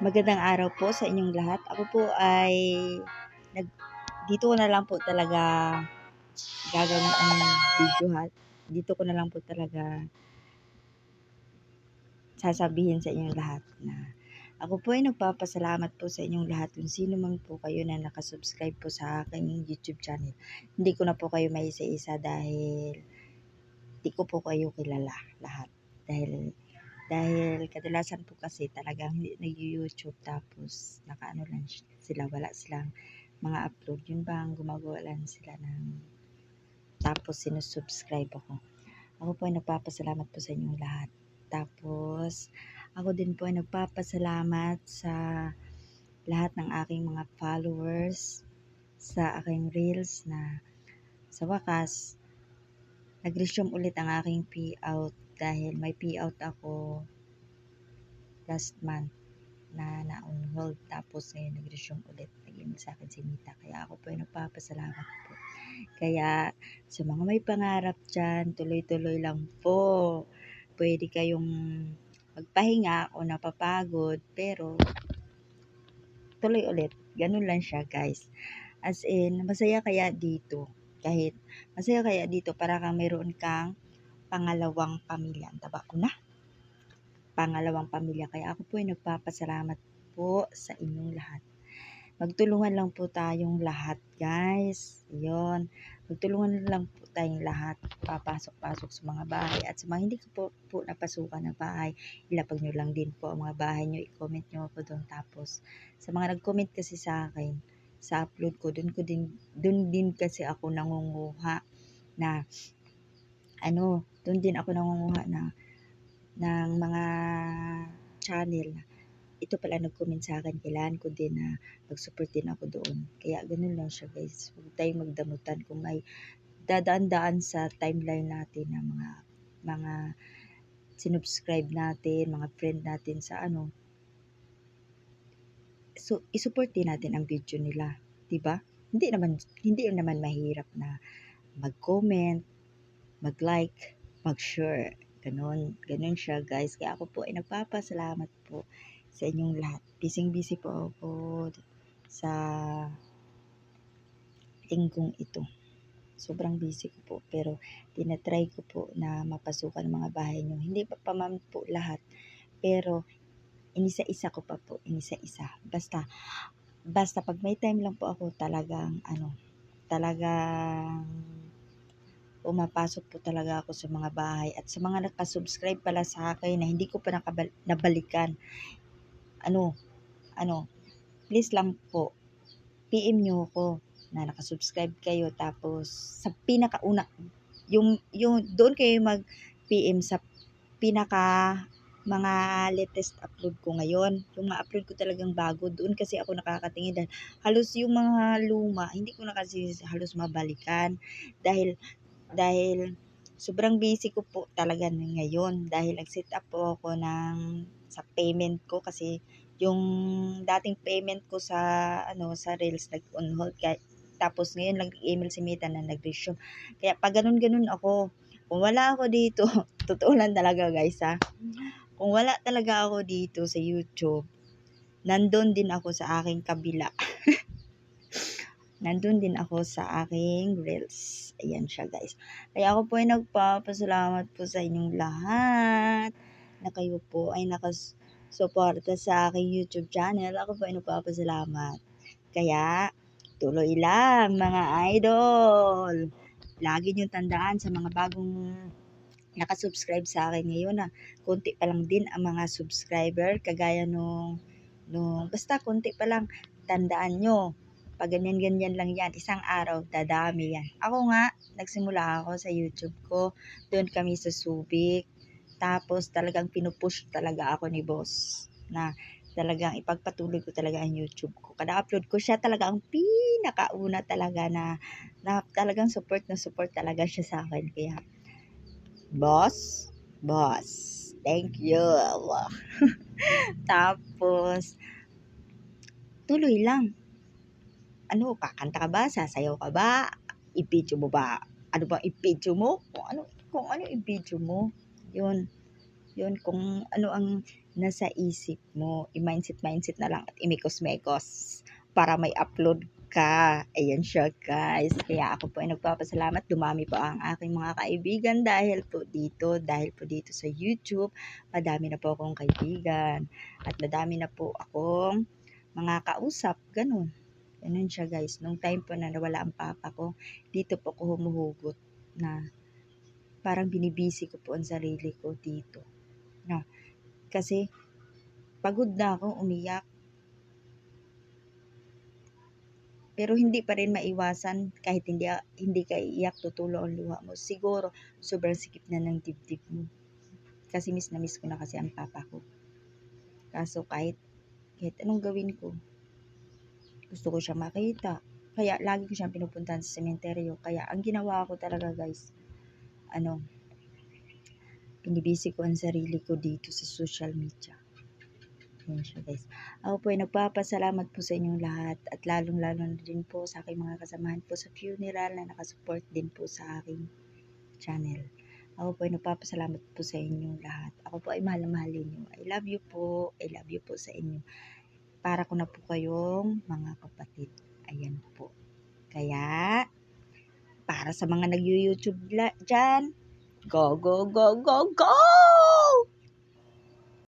Magandang araw po sa inyong lahat. Ako po ay nag dito ko na lang po talaga gagawin ang video ha. Dito ko na lang po talaga sasabihin sa inyong lahat na ako po ay nagpapasalamat po sa inyong lahat kung sino man po kayo na nakasubscribe po sa aking YouTube channel. Hindi ko na po kayo may isa-isa dahil di ko po kayo kilala lahat. Dahil dahil kadalasan po kasi talagang hindi nag-YouTube tapos nakaano lang sila, wala silang mga upload. Yun ba ang gumagawa lang sila ng tapos sinusubscribe ako. Ako po ay nagpapasalamat po sa inyong lahat. Tapos, ako din po ay nagpapasalamat sa lahat ng aking mga followers sa aking reels na sa wakas, nag-resume ulit ang aking payout dahil may payout ako last month na na-on hold. Tapos ngayon nag-resume ulit. Naging sa akin si Mita. Kaya ako po ay nagpapasalamat po. Kaya sa mga may pangarap dyan tuloy-tuloy lang po. Pwede kayong magpahinga o napapagod pero tuloy ulit. Ganun lang siya guys. As in masaya kaya dito. Kahit masaya kaya dito para kang meron kang pangalawang pamilya. Ang taba ko na. Pangalawang pamilya. Kaya ako po ay nagpapasalamat po sa inyong lahat. Magtulungan lang po tayong lahat, guys. Yun. Magtulungan lang po tayong lahat. Papasok-pasok sa mga bahay. At sa mga hindi po, po napasukan ng bahay, ilapag nyo lang din po ang mga bahay nyo. I-comment nyo ako doon. Tapos, sa mga nag-comment kasi sa akin, sa upload ko, doon ko din, doon din kasi ako nangunguha na ano, doon din ako nangunguha na ng mga channel ito pala nag-comment sa akin, kailangan ko din na mag-support din ako doon. Kaya ganun lang siya guys. Huwag tayong magdamutan kung may dadaan-daan sa timeline natin na mga mga sinubscribe natin, mga friend natin sa ano. So, isupport din natin ang video nila, 'di ba? Hindi naman hindi naman mahirap na mag-comment, mag-like, mag-share. Ganon, ganon siya guys. Kaya ako po ay nagpapasalamat po sa inyong lahat. Busy-busy po ako sa linggong ito. Sobrang busy ko po. Pero tinatry ko po na mapasukan ang mga bahay nyo. Hindi pa pa man po lahat. Pero inisa-isa ko pa po. Inisa-isa. Basta, basta pag may time lang po ako talagang ano, talagang pumapasok po talaga ako sa mga bahay at sa mga nakasubscribe pala sa akin na hindi ko pa nakabal- nabalikan ano ano please lang po PM nyo ako na nakasubscribe kayo tapos sa pinakauna yung yung doon kayo mag PM sa pinaka mga latest upload ko ngayon. Yung ma-upload ko talagang bago. Doon kasi ako nakakatingin dahil halos yung mga luma, hindi ko na kasi halos mabalikan. Dahil dahil sobrang busy ko po talaga ngayon dahil nag-set up po ako ng sa payment ko kasi yung dating payment ko sa ano sa Reels nag on hold kaya, tapos ngayon lang email si Mita na nag-resume. Kaya pag ganun-ganun ako, kung wala ako dito, totoo lang talaga guys ha. Kung wala talaga ako dito sa YouTube, nandun din ako sa aking kabila. nandun din ako sa aking Reels. Ayan siya guys. Kaya ako po ay nagpapasalamat po sa inyong lahat na kayo po ay nakasuporta sa aking YouTube channel. Ako po ay nagpapasalamat. Kaya tuloy lang mga idol. Lagi niyong tandaan sa mga bagong nakasubscribe sa akin ngayon na konti pa lang din ang mga subscriber kagaya nung nung basta konti pa lang tandaan nyo pag ganyan-ganyan lang yan, isang araw, dadami yan. Ako nga, nagsimula ako sa YouTube ko. Doon kami sa Subic. Tapos talagang pinupush talaga ako ni boss na talagang ipagpatuloy ko talaga ang YouTube ko. Kada upload ko siya talaga ang pinakauna talaga na, na talagang support na support talaga siya sa akin. Kaya, boss, boss, thank you. Tapos, tuloy lang ano, kakanta ka ba? Sasayaw ka ba? I-video mo ba? Ano ba i-video mo? Kung ano, kung ano i-video mo. Yun. Yun, kung ano ang nasa isip mo. I-mindset-mindset na lang at imikos-mekos para may upload ka. Ayan siya guys. Kaya ako po ay nagpapasalamat. Dumami po ang aking mga kaibigan dahil po dito. Dahil po dito sa YouTube. Madami na po akong kaibigan. At madami na po akong mga kausap. Ganun. Ganun siya guys. Nung time po na nawala ang papa ko, dito po ako humuhugot na parang binibisi ko po ang sarili ko dito. Na, kasi pagod na ako umiyak. Pero hindi pa rin maiwasan kahit hindi hindi ka iiyak tutulo ang luha mo. Siguro sobrang sikip na ng dibdib mo. Kasi miss na miss ko na kasi ang papa ko. Kaso kahit kahit anong gawin ko, gusto ko siya makita. Kaya lagi ko siyang pinupuntahan sa sementeryo. Kaya ang ginawa ko talaga guys, ano, binibisi ko ang sarili ko dito sa social media. Yan siya guys. Ako po ay nagpapasalamat po sa inyong lahat at lalong-lalo na din po sa aking mga kasamahan po sa funeral na nakasupport din po sa aking channel. Ako po ay nagpapasalamat po sa inyong lahat. Ako po ay mahal na mahalin niyo. I love you po. I love you po sa inyo. Para ko na po kayong mga kapatid. Ayan po. Kaya, para sa mga nag-YouTube dyan, go, go, go, go, go!